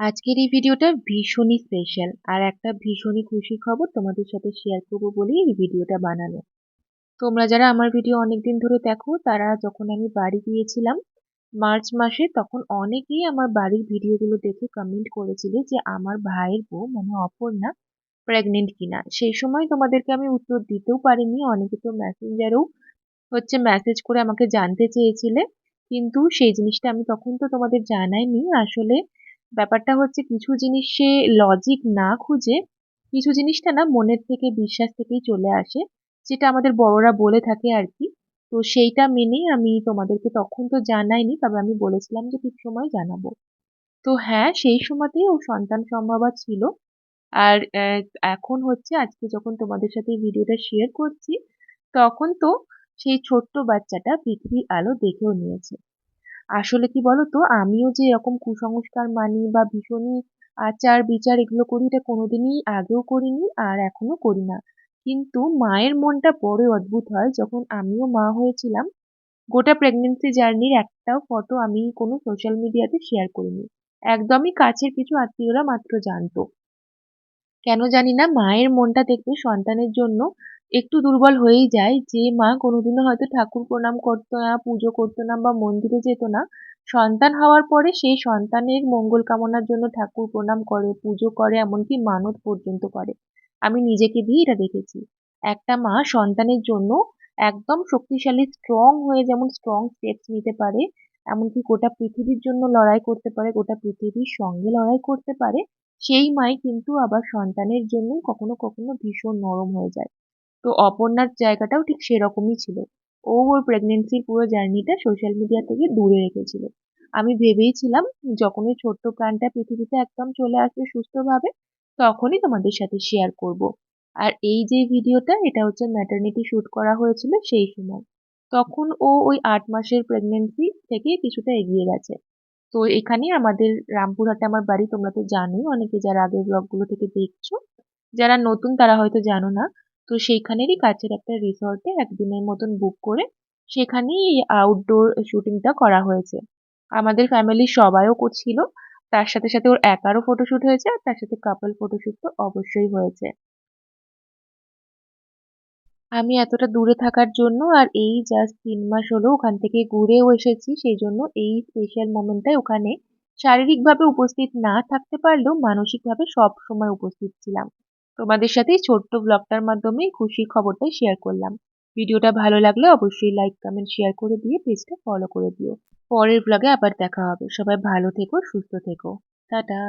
আজকের এই ভিডিওটা ভীষণই স্পেশাল আর একটা ভীষণই খুশি খবর তোমাদের সাথে শেয়ার করব বলেই এই ভিডিওটা বানানো। তোমরা যারা আমার ভিডিও অনেকদিন ধরে দেখো, তারা যখন আমি বাড়ি গিয়েছিলাম মার্চ মাসে, তখন অনেকেই আমার বাড়ির ভিডিওগুলো দেখে কমেন্ট করেছিলে যে আমার ভাইয়ের বউ মানে অপর্ণা প্রেগনেন্ট কিনা। সেই সময় তোমাদেরকে আমি উত্তর দিতেও পারিনি, অনেকে তো মেসেঞ্জারেও হচ্ছে মেসেজ করে আমাকে জানতে চেয়েছিলে। কিন্তু সেই জিনিসটা আমি তখন তো তোমাদের জানাইনি। আসলে ব্যাপারটা হচ্ছে কিছু জিনিসে লজিক না খুঁজে, কিছু জিনিসটা না মনের থেকে, বিশ্বাস থেকেই চলে আসে, যেটা আমাদের বড়রা বলে থাকে আর কি। তো সেইটা মেনেই আমি তোমাদেরকে তখন তো জানাইনি, তবে আমি বলেছিলাম যে ঠিক সময় জানাব। তো হ্যাঁ সেই সময়তেই ও সন্তান সম্ভাবা ছিল। আর এখন হচ্ছে আজকে যখন তোমাদের সাথে ভিডিওটা শেয়ার করছি, তখন তো সেই ছোট্ট বাচ্চাটা পৃথিবীর আলো দেখেও নিয়েছে। আসলে কি বলতো? আমিও যে এরকম কুসংস্কার মানি বা ভীষণই আচার বিচার এগুলো করি, এটা কোনোদিনই আগেও করিনি আর এখনও করি না। কিন্তু মায়ের মনটা বড় অদ্ভুত হয়। যখন আমিও মা হয়েছিলাম, গোটা প্রেগনেন্সি জার্নির একটাও ফটো আমি কোনো সোশ্যাল মিডিয়াতে শেয়ার করিনি। একদমই কাছের কিছু আত্মীয়রা মাত্র জানতো। কেন জানি না, মায়ের মনটা দেখবে সন্তানের জন্য একটু দুর্বল হয়েই যায়। যে মা কোনোদিনও হয়তো ঠাকুর প্রণাম করতো না, পুজো করতো না বা মন্দিরে যেত না, সন্তান হওয়ার পরে সেই সন্তানের মঙ্গল কামনার জন্য ঠাকুর প্রণাম করে, পুজো করে, এমনকি মানত পর্যন্ত করে। আমি নিজেকে দিয়ে এটা দেখেছি। একটা মা সন্তানের জন্য একদম শক্তিশালী স্ট্রং হয়ে যেমন স্ট্রং স্টেপস নিতে পারে, এমনকি গোটা পৃথিবীর জন্য লড়াই করতে পারে, গোটা পৃথিবীর সঙ্গে লড়াই করতে পারে, সেই মাই কিন্তু আবার সন্তানের জন্য কখনো কখনো ভীষণ নরম হয়ে যায়। তো অপর্ণার জায়গাটাও ঠিক সেরকমই ছিল। ও ওর প্রেগনেন্সির পুরো জার্নিটা সোশ্যাল মিডিয়া থেকে দূরে রেখেছিল। আমি ভেবেইছিলাম, যখন ওই ছোট্ট প্রাণটা পৃথিবীতে একদম চলে আসবে সুস্থভাবে, তখনই তোমাদের সাথে শেয়ার করব। আর এই যে ভিডিওটা, এটা হচ্ছে ম্যাটার্নিটি শ্যুট করা হয়েছিল সেই সময়। তখন ও ওই আট মাসের প্রেগনেন্সি থেকে কিছুটা এগিয়ে গেছে। তো এখানে আমাদের রামপুরহাটে আমার বাড়ি, তোমরা তো জানোই, অনেকে যারা আগের ব্লগগুলো থেকে দেখছ, যারা নতুন তারা হয়তো জানো না তো সেইখানেরই কাছের একটা রিসর্টে একদিনের মতন বুক করে সেখানেই এই আউটডোর শুটিংটা করা হয়েছে। আমাদের ফ্যামিলির সবাইও ছিল, তার সাথে সাথে ওর একারও ফটোশ্যুট হয়েছে আর তার সাথে কাপল ফটোশ্যুট তো অবশ্যই হয়েছে। আমি এতটা দূরে থাকার জন্য আর এই জাস্ট তিন মাস হলো ওখান থেকে ঘুরেও এসেছি, সেই জন্য এই স্পেশাল মোমেন্টটাই ওখানে শারীরিকভাবে উপস্থিত না থাকতে পারলেও মানসিকভাবে সব সময় উপস্থিত ছিলাম। তোমাদের সাথে ছোট্ট ব্লগটার মাধ্যমে খুশির খবরটাই শেয়ার করলাম। ভিডিওটা ভালো লাগলে অবশ্যই লাইক কমেন্ট শেয়ার করে দিয়ে পেজটা ফলো করে দিও। পরের ব্লগে আবার দেখা হবে। সবাই ভালো থেকো, সুস্থ থেকো। টাটা!